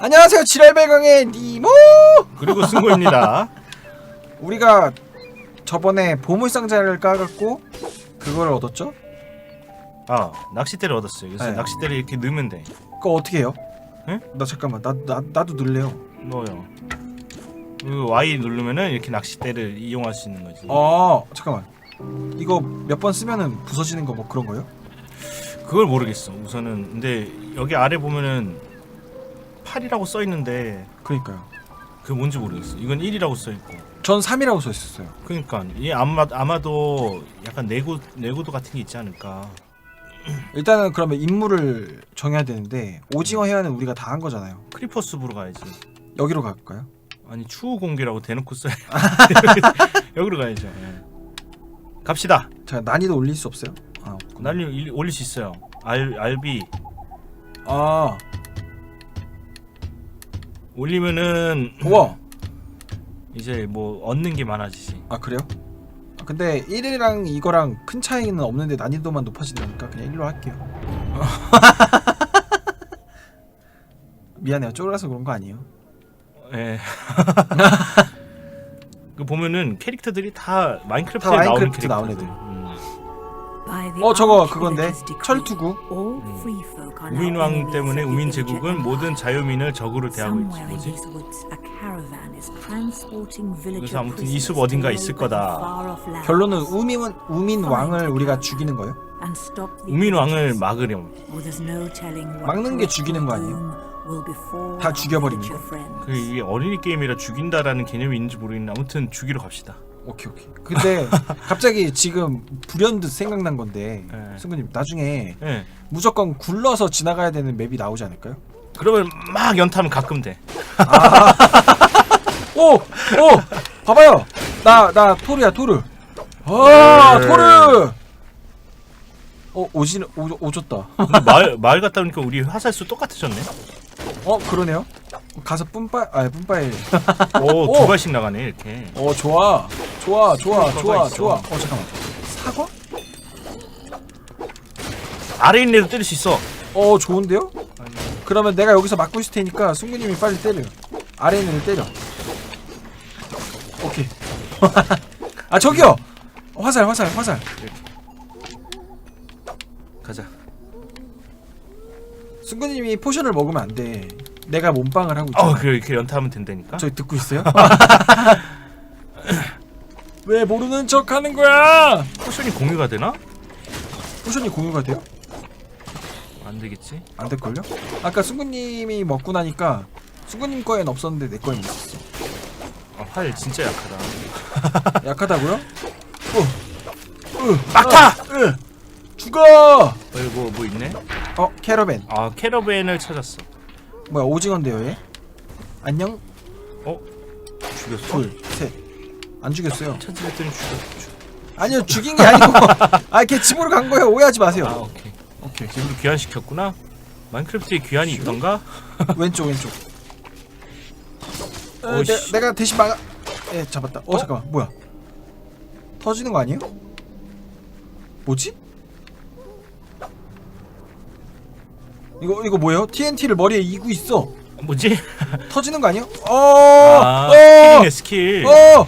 안녕하세요 지랄배강의 니모 그리고 승고입니다. 우리가 저번에 보물상자를 까갖고 그걸 얻었죠? 아 낚싯대를 얻었어요. 그래서 네. 낚싯대를 이렇게 넣으면 돼. 그거 어떻게 해요? 응? 나 잠깐만 나, 나, 나도 넣을래요 넣어요. 그 Y 누르면은 이렇게 낚싯대를 이용할 수 있는 거지. 어 잠깐만 이거 몇 번 쓰면은 부서지는 거 뭐 그런 거요? 그걸 모르겠어. 우선은 근데 여기 아래 보면은 8이라고 써 있는데 그니까요 그게 뭔지 모르겠어. 이건 1이라고 써 있고. 전 3이라고 써 있었어요 그러니까 이 아마 아마도 약간 내구 내구도 같은 게 있지 않을까. 일단은 그러면 임무를 정해야 되는데 오징어 해야는 우리가 다 한 거잖아요 크리퍼 숲으로 가야지. 여기로 갈까요? 아니 추후 공개라고 대놓고 써야 여기로 가야죠. 예. 갑시다. 제가 난이도 올릴 수 없어요? 아 없구나 난리 올릴 수 있어요. 알 알비 아 올리면은 우와 이제 뭐 얻는 게 많아지지. 아 그래요? 아, 근데 1이랑 이거랑 큰 차이는 없는데 난이도만 높아진다니까 그냥 1로 할게요 미안해요 쫄아서 그런 거 아니에요 예. 그 보면은 캐릭터들이 다 마인크래프트에 다 나오는 마인크래프트 나온 캐릭터들. 애들. 음. 어 저거 그건데 철투구 우민 왕 때문에 우민 제국은 모든 자유민을 적으로 대하고 있지 뭐지? 그래서 아무튼 이 숲 어딘가 있을 거다. 결론은 우민 우민 왕을 우리가 죽이는 거예요? 우민 왕을 막으렴. 막는 게 죽이는 거 아니에요? 다 죽여버리는 거? 그 이게 어린이 게임이라 죽인다라는 개념이 있는지 모르겠는데 아무튼 죽이러 갑시다. 오케이 오케이 근데 갑자기 지금 불현듯 생각난 건데 네. 승구님 나중에 예. 무조건 굴러서 지나가야 되는 맵이 나오지 않을까요? 그러면 막 연타하면 가끔 돼. 오! 오! 봐봐요 나 나 토르야 토르 아 네. 토르 어 오지는 오, 오졌다 근데 마을 마을 갔다 오니까 우리 화살수 똑같아졌네. 어 그러네요 가서 뿜빠 아 뿜빠일 오, 오! 두 발씩 나가네 이렇게. 어 좋아 좋아 좋아 좋아 있어. 좋아 어 잠깐만 사과? 아래 있는 애도 때릴 수 있어. 어 좋은데요? 그러면 내가 여기서 막고 있을 테니까 승구님이 빨리 때려 아래 있는 애 때려 오케이 아 저기요 화살 화살 화살 가자. 승구님이 포션을 먹으면 안돼 내가 몸빵을 하고 있잖아 어, 그래 이렇게 연타하면 된다니까. 저기 듣고 있어요? 왜 모르는 척 하는 거야? 포션이 공유가 되나? 포션이 공유가 돼요? 안 되겠지. 안 될걸요? 아까 승구님이 먹고 나니까 승구님 거엔 없었는데 내 거엔 있었어 아, 활 진짜 약하다. 약하다고요? 어. 으, 막타! 으, 죽어! 어, 이거 뭐, 뭐 있네? 어 캐러밴 아 캐러밴을 찾았어. 뭐야 오징어인데요 얘? 안녕 죽였어? 둘셋안 죽였어요 찾으랬더니 죽였어. 아니요 죽인 게 아니고 아 걔 집으로 간 거예요 오해하지 마세요 아 오케이. 오케이 집으로 귀환시켰구나. 마인크래프트에 귀환이 있던가? 왼쪽 왼쪽 어, 어, 내, 씨. 내가 대신 막아 예 잡았다 어, 어? 잠깐만 뭐야 터지는 거 아니에요? 뭐지? 이거 이거 뭐예요? TNT를 머리에 이고 있어 뭐지? 터지는 거 아니에요? 어! 아 어! 스킬이네 스킬. 어!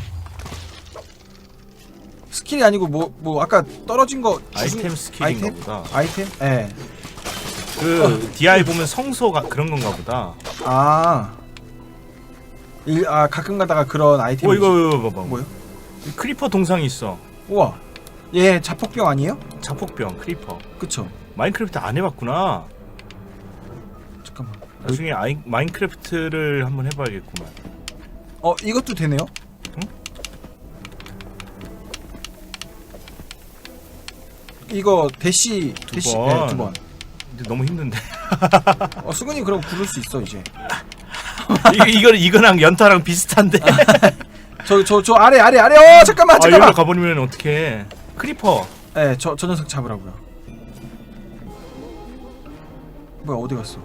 스킬이 아니고 뭐 뭐 아까 떨어진 거 주신- 아이템 스킬인가 아이템? 보다. 아이템? 예. 그 DI 보면 성소가 그런 건가 보다. 아. 일, 아 가끔 가다가 그런 아이템. 어 이거 이거 봐봐. 뭐요? 크리퍼 동상이 있어. 우와. 얘 자폭병 아니에요? 자폭병 크리퍼. 그쵸. 마인크래프트 안 해봤구나. 나중에 아이, 마인크래프트를 한번 해봐야겠구만. 어 이것도 되네요? 응? 이거 대시 대시 번. 네, 두 번. 근데 너무 힘든데. 어 수근이 그럼 구를 수 있어 이제. 이거 이거 이거랑 연타랑 비슷한데. 저 저 저 아래 아래 아래 어 잠깐만 아 잠깐만. 여기로 가버리면 어떡해. 크리퍼. 네, 저, 저 녀석 잡으라고요. 뭐야 어디 갔어?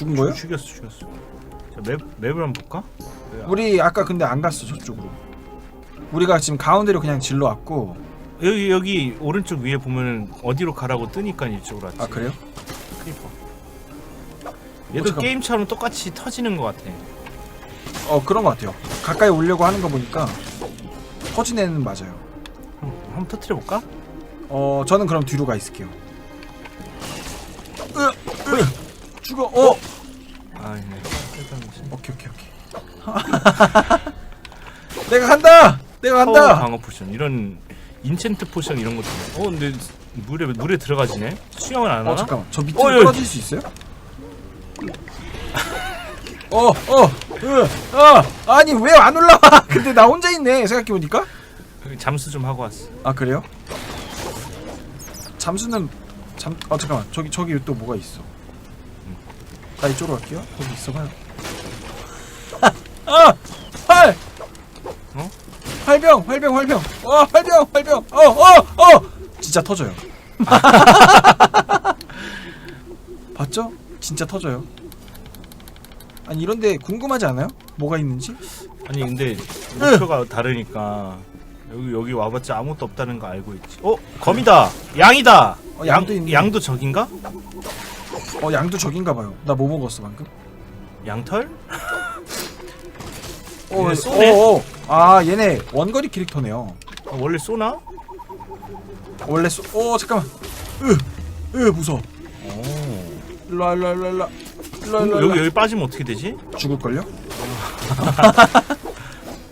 죽은 거예요? 죽였어 죽였어. 자, 맵 맵을 한번 볼까? 우리 아까 근데 안 갔어 저쪽으로. 우리가 지금 가운데로 그냥 질러 왔고. 여기 여기 오른쪽 위에 보면 어디로 가라고 뜨니까 이쪽으로 왔지. 아 그래요? 크리퍼. 얘도 잠깐만. 게임처럼 똑같이 터지는 것 같아. 어 그런 것 같아요 가까이 오려고 하는 거 보니까 터지는 애는 맞아요 음, 한번 터트려 볼까? 어 저는 그럼 뒤로 가 있을게요 으, 으, 죽어 어. 오케이 오케이 오케이 내가 간다 내가 파워 간다 방어 포션 이런 인챈트 포션 이런 것도. 있네. 어, 근데 물에 물에 들어가지네. 수영을 안 하나? 어 잠깐만 저 밑으로 어, 예. 떨어질 수 있어요? 어 어 으, 아 아니 왜 안 올라와 근데 나 혼자 있네 생각해 보니까 잠수 좀 하고 왔어. 아 그래요? 잠수는 잠.. 어 잠깐만 저기 저기 또 뭐가 있어 나 이쪽으로 갈게요 거기 있어봐요 아! 활! 어? 활병 활병 활병 와 활병 활병 어 어 어 진짜 터져요 봤죠? 진짜 터져요 아니 이런데 궁금하지 않아요? 뭐가 있는지? 아니 근데 목표가 다르니까 여기 여기 와봤자 아무것도 없다는 거 알고 있지. 어 검이다. 양이다. 어, 양도 있네. 양도 적인가? 어 양도 저긴가 봐요 나 뭐 먹었어 방금? 양털? 어, 얘네 쏘네? 어, 어. 아 얘네 원거리 캐릭터네요. 어, 원래 쏘나? 원래 쏘. 어 잠깐만. 으, 으 무서워. 오. 일로 와 일로 와 일로 와 일로 와. 일로 와, 일로 와, 여기 일로 와. 여기 빠지면 어떻게 되지? 죽을 걸요?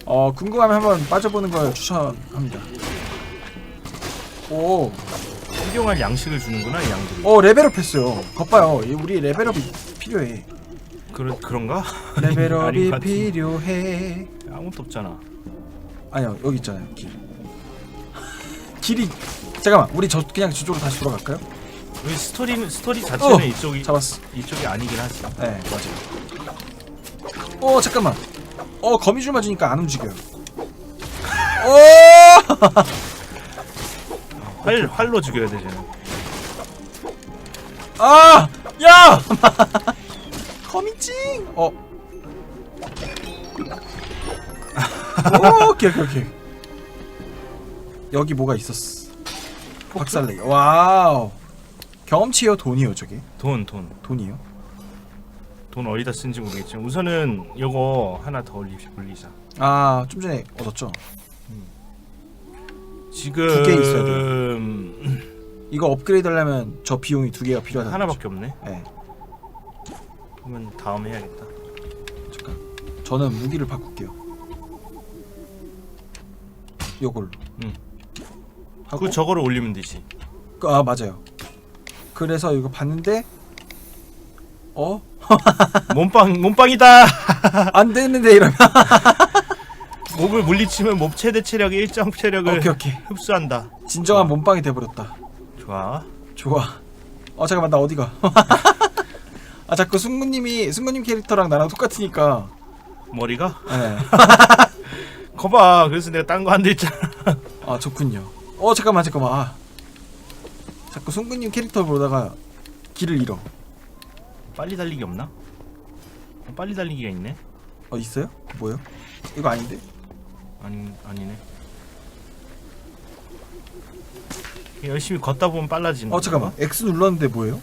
어 궁금하면 한번 빠져보는 걸 추천합니다. 오, 훌륭한 양식을 주는구나 이 양들이. 어 레벨업 했어요. 겉봐요. 이 우리 레벨업이 필요해. 그런 그런가? 레벨업이 아닌 것 같은데. 필요해. 아무것도 없잖아. 아니요 여기 있잖아요 길. 길이 잠깐만 우리 저 그냥 저쪽으로 다시 돌아갈까요? 여기 스토리는 스토리 자체는 어, 이쪽이 잡았어. 이쪽이 아니긴 하지. 네 맞아요. 어 잠깐만. 어 거미줄 맞으니까 안 움직여요. 어. 활 활로 죽여야 되잖아. 아! 야! 거미찡! 어. 오, 오케이, 오케이, 오케이. 여기 뭐가 있었어. 박살내기. 와우. 경험치요, 돈이요, 저게? 돈 돈. 돈이요? 돈 어디다 쓴지 모르겠지만 우선은 요거 하나 더 올리, 올리자. 아, 좀 전에 얻었죠. 지금 두개 있어야 이거 업그레이드 하려면 저 비용이 두 개가 필요하다. 하나밖에 없네. 네, 그러면 다음에 해야겠다. 잠깐. 저는 무기를 바꿀게요. 요걸로. 응. 하고 그 저거를 올리면 되지. 그- 아 맞아요. 그래서 이거 봤는데 어? 몸빵 몸빵이다. 안 되는데 이러면 몹을 물리치면 몹 최대 체력의 일정 체력을 오케이 오케이 흡수한다. 진정한 몸빵이 돼버렸다. 좋아. 좋아. 어 잠깐만 나 어디가? 아 자꾸 승구님이 승구님 캐릭터랑 나랑 똑같으니까. 머리가? 네. 거봐. 그래서 내가 딴 거 안 됐잖아. 아 좋군요. 어 잠깐만 잠깐만. 아. 자꾸 승구님 캐릭터 보다가 길을 잃어. 빨리 달리기 없나? 어, 빨리 달리기가 있네. 어 있어요? 뭐요? 이거 아닌데? 아니 아니네. 열심히 걷다 보면 빨라지는. 어 잠깐만. X 눌렀는데 뭐예요?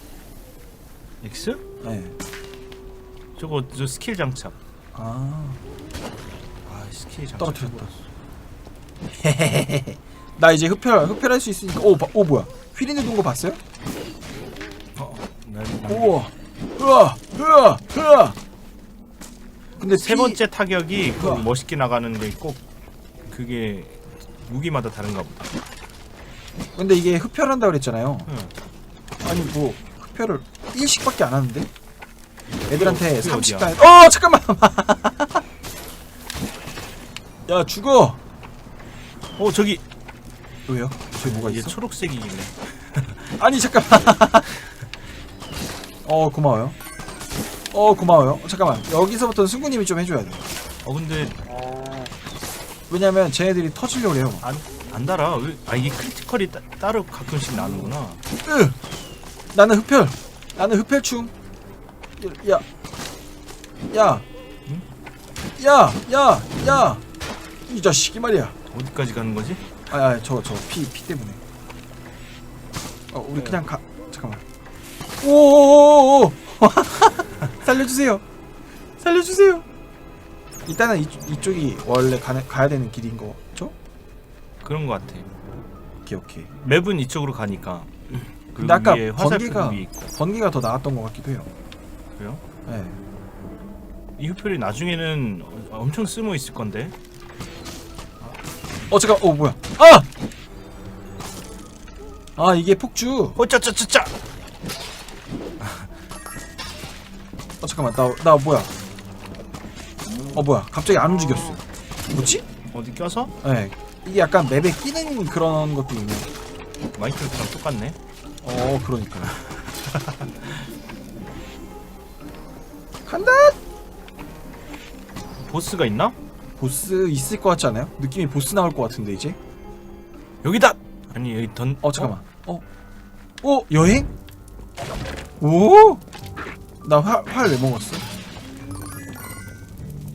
X? 네. 저거 저 스킬 장착. 아 아 스킬 장착. 떨어뜨렸다. 나 이제 흡혈 흡혈할 수 있으니까. 오, 바, 오 뭐야? 휘리네 동거 봤어요? 어, 난, 난 우와, 으아, 으아, 으아. 근데 세 피- 번째 타격이 그 우와. 멋있게 나가는데 꼭 그게 무기마다 다른가 보다. 근데 이게 흡혈한다 그랬잖아요. 응. 아니 뭐 흡혈을 1씩밖에 안 하는데? 애들한테 그게 30 어디야? 당. 어 잠깐만. 야 죽어. 어 저기 왜요? 저기 뭐가 얘 있어? 초록색이길래. 아니 잠깐만. 어 고마워요. 어 고마워요. 어, 잠깐만 여기서부터는 승구님이 좀 해줘야 돼. 어 근데 왜냐면 쟤네들이 터지려고 해요. 안, 안 달아. 왜? 아 이게 크리티컬이 따, 따로 가끔씩 나는구나. 으! 나는 흡혈. 나는 흡혈충. 야. 야. 응? 야, 야, 야. 이 자식이 말이야. 어디까지 가는 거지? 아, 아 저, 저, 피, 피 때문에. 어, 우리 그냥 가. 잠깐만. 오오오오. 살려주세요. 살려주세요. 일단은 이, 이쪽이 원래 가, 가야 되는 길인 거죠? 그런 거 같아. 오케이 오케이. 맵은 이쪽으로 가니까. 그 근데 아까 위에 번개가 있고. 번개가 더 나았던 것 같기도 해요. 그래요? 네. 이 흡혈이 나중에는 어- 엄청 쓸모 있을 건데. 어 잠깐. 어 뭐야? 아! 아 이게 폭주. 어짜짜짜짜. 어 잠깐만 나 나 뭐야? 어 뭐야? 갑자기 안 움직였어. 뭐지? 어디 껴서? 네. 이게 약간 맵에 끼는 그런 것도 있네. 마이크로랑 똑같네. 어 그러니까요. 간다. 보스가 있나? 보스 있을 것 같지 않아요? 느낌이 보스 나올 것 같은데 이제. 여기다. 아니 여기 던. 어 잠깐만. 어. 어 여행? 오. 나활활 왜 먹었어?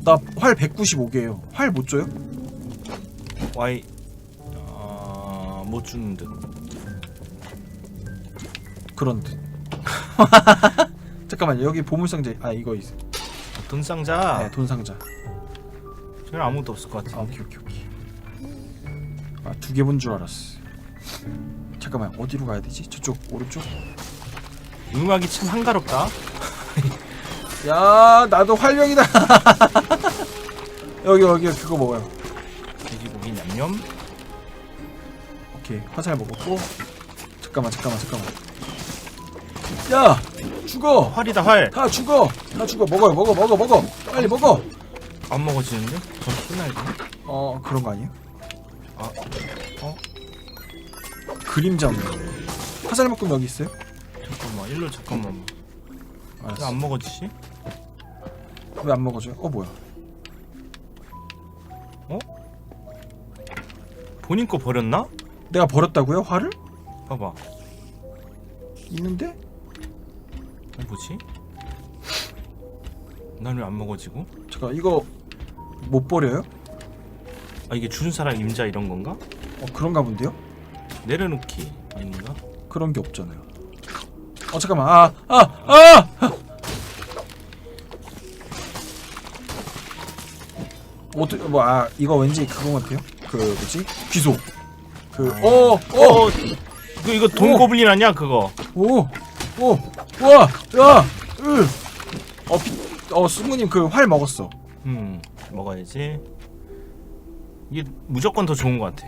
나 활 195개예요. 활 못 줘요? Y. 어... 못 주는 듯. 그런 듯. 잠깐만 여기 보물 상자 아 이거 있어. 돈 상자. 네, 돈 상자. 저기 아무도 없을 것 같아. 아 오케이 오케이 오케이. 아두 개 본 줄 알았어. 잠깐만 어디로 가야 되지? 저쪽 오른쪽? 음악이 참 한가롭다. 야 나도 활력이다. 여기 여기 그거 먹어요. 돼지고기 냠냠. 오케이 화살 먹었고. 잠깐만 잠깐만 잠깐만. 야 죽어. 활이다 활. 다 죽어. 다 죽어. 먹어요 먹어 먹어 먹어. 빨리 먹어. 안 먹어지는데? 전 끝나야 돼. 어 그런 거 아니에요? 아, 어? 그림자 없네. 화살 묶음 여기 있어요? 잠깐만 일로 잠깐만. 왜 알았어. 안 먹어지지? 왜 안 먹어줘요? 어 뭐야? 본인 거 버렸나? 내가 버렸다고요? 화를? 봐봐. 있는데? 어 뭐지? 난 왜 안 먹어지고? 잠깐 이거 못 버려요? 아 이게 준 사람 임자 이런 건가? 어 그런가 본데요? 내려놓기 아닌가? 그런 게 없잖아요. 어 잠깐만 아아 아! 어떻게 뭐아 이거 왠지 그거 같아요? 그 뭐지 귀소 그오오오오 어, 이거 이거 돈 오! 고블린 아니야 그거? 와! 야! 으! 어, 피, 어, 수무님 그 활 먹었어. 음 먹어야지. 이게 무조건 더 좋은 것 같아.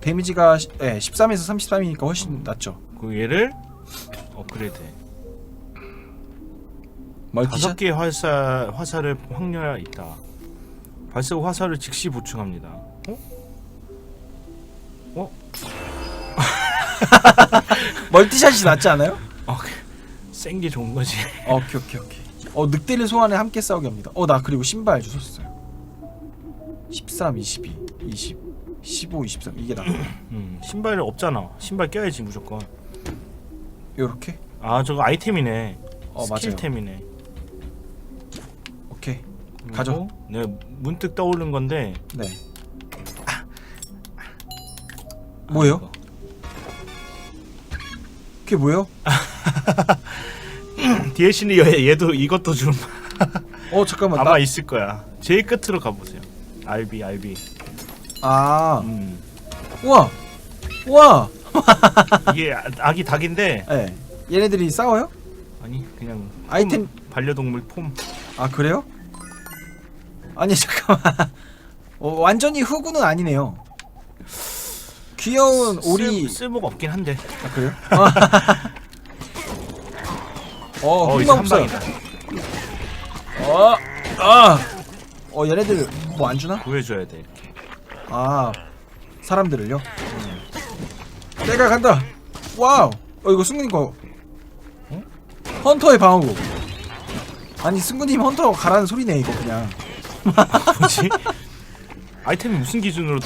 데미지가 시- 예, 13에서 33이니까 훨씬 낫죠. 그 얘를 업그레이드. 해. 멀티샷? 다섯 개의 화살 화살을 확률이 있다. 발사 후 화살을 즉시 보충합니다. 어? 어? 멀티샷이 낫지 않아요? 어, 센게 좋은 거지. 어, 오케이, 오케이, 오케이. 어, 늑대를 소환해 함께 싸우게 합니다. 어, 나 그리고 신발 주셨어요. 13, 22, 20, 15, 23. 이게 나. 음, 신발 없잖아. 신발 껴야지 무조건. 요렇게? 아 저거 아이템이네. 어, 맞아요. 스킬템이네. 오케이. 그리고 가져. 내가 문득 떠오른 건데. 네. 뭐예요? 이거. 그게 뭐예요? DLC는 얘, 얘도 이것도 좀 어, 잠깐만. 아마 나, 있을 거야. 제일 끝으로 가보세요. RB RB. 아, 음. 우와! 우와! 이게 아- 아기 닭인데 예. 네. 얘네들이 싸워요? 아니 그냥 아이템- 폼, 반려동물 폼. 아 그래요? 아니 잠깐만 어, 완전히 흑우는 아니네요 귀여운 오리 쓸, 쓸모가 없긴 한데. 아 그래요? 어, 어어 이제 한 흑마법사 방이다. 어, 아, 어 얘네들 뭐 안 주나? 구해줘야 돼. 이렇게. 아 사람들을요? 내가 간다 와우 어 이거 승근님 거 어? 헌터의 방어구 아니 승근님 헌터 가라는 소리네 이거 그냥 뭐지? 아이템이 무슨 기준으로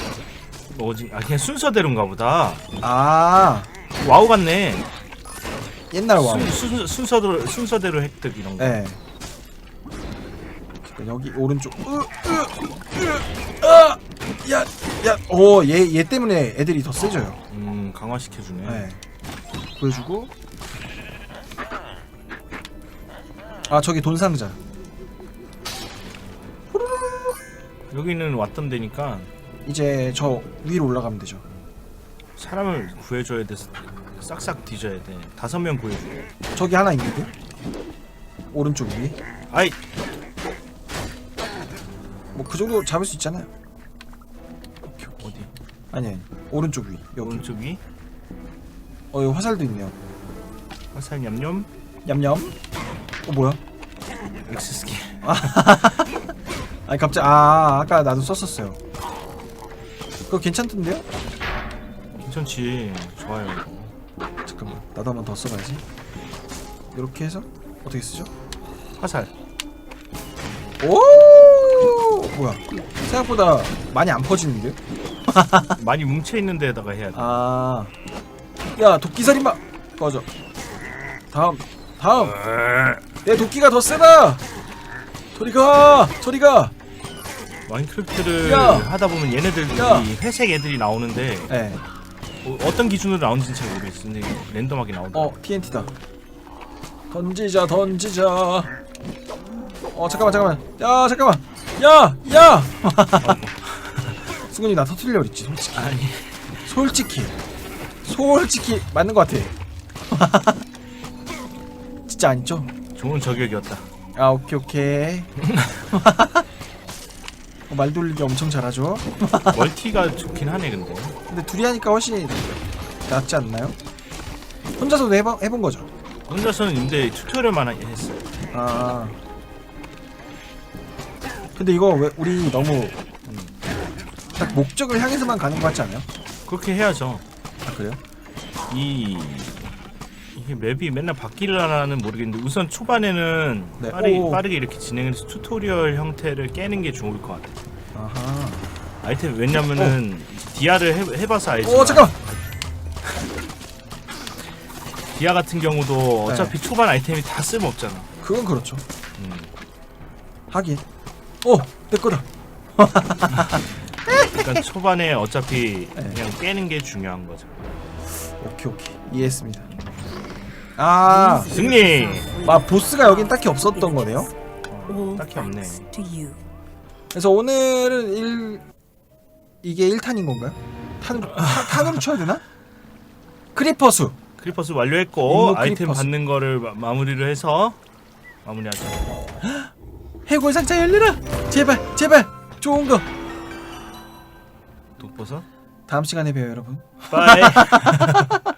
뭐지? 아 그냥 순서대로인가 보다. 아 와우 같네. 옛날 와우 순, 순, 순 서대로 순서대로 획득 이런 거. 예. 잠깐, 여기 오른쪽. 으, 으, 으, 아! 야, 야, 오, 얘, 얘 때문에 애들이 더 세져요. 음 강화시켜주네. 예. 보여주고. 아 저기 돈 상자. 여기는 왔던 데니까 이제 저 위로 올라가면 되죠. 사람을 구해줘야 돼. 싹싹 뒤져야 돼. 다섯 명 구해줘. 저기 하나 있는데. 오른쪽 위에. 아이 뭐 그 정도 잡을 수 있잖아요. 어디? 아니 아니. 오른쪽 위. 여기. 오른쪽 위? 어 여기 화살도 있네요. 화살 냠냠. 냠냠. 어 뭐야? 엑스 스킬. 아니 갑자기 아 아까 나도 썼었어요. 그거 괜찮던데요? 괜찮지. 좋아요. 이거. 나도 한 번 더 써봐야지. 이렇게 해서 어떻게 쓰죠? 화살. 오 뭐야? 생각보다 많이 안 퍼지는데요? 많이 뭉쳐 있는 데다가 해야 돼. 아, 야 도끼살인마 꺼져. 다음, 다음. 내 도끼가 더 세다. 저리 가, 저리 가. 마인크래프트를 야! 하다 보면 얘네들이 야! 회색 애들이 나오는데 예. 어, 어떤 기준으로 나오는지 잘 모르겠어. 근데 랜덤하게 나오더라고. 어 TNT다. 던지자, 던지자. 어 잠깐만, 잠깐만. 야, 잠깐만. 야, 야. 승훈이 나 터트리려 그랬지, 솔직히. 아니 솔직히. 솔직히 맞는 것 같아. 진짜 아니죠? 좋은 저격이었다. 아 오케이 오케이 어, 말 돌리기 엄청 잘하죠 멀티가 좋긴 하네 근데. 근데 둘이 하니까 훨씬 낫지 않나요? 혼자서도 해봐, 해본 거죠 혼자서는 근데 튜토리얼만 했어. 아 근데 이거 왜 우리 너무 음, 딱 목적을 향해서만 가는 것 같지 않아요? 그렇게 해야죠. 아 그래요? 이 이게 맵이 맨날 바뀌려나는 모르겠는데 우선 초반에는 네, 빠르게, 오. 빠르게 이렇게 진행해서 튜토리얼 형태를 깨는 게 좋을 것 같아. 아하 아이템 왜냐면은 디아를 해, 해봐서 알지만 오 잠깐만 디아 같은 경우도 네. 어차피 초반 아이템이 다 쓸모없잖아. 그건 그렇죠 음. 하긴 오 내 거다 그러니까 초반에 어차피 네. 그냥 깨는 게 중요한 거죠. 오케이 오케이 이해했습니다 아, 승리. 아 보스가 여긴 딱히 없었던 거네요 어, 딱히 없네. 그래서 오늘은 일 이게 1탄인 건가요? 탄으로 타, 탄으로 쳐야 되나? 크리퍼 수 크리퍼스 완료했고 임무 아이템 크리퍼스. 받는 거를 마, 마무리를 해서 마무리하자. 해골 상자 열려라 제발 제발 좋은 거 독버섯. 다음 시간에 봬요 여러분 빠이.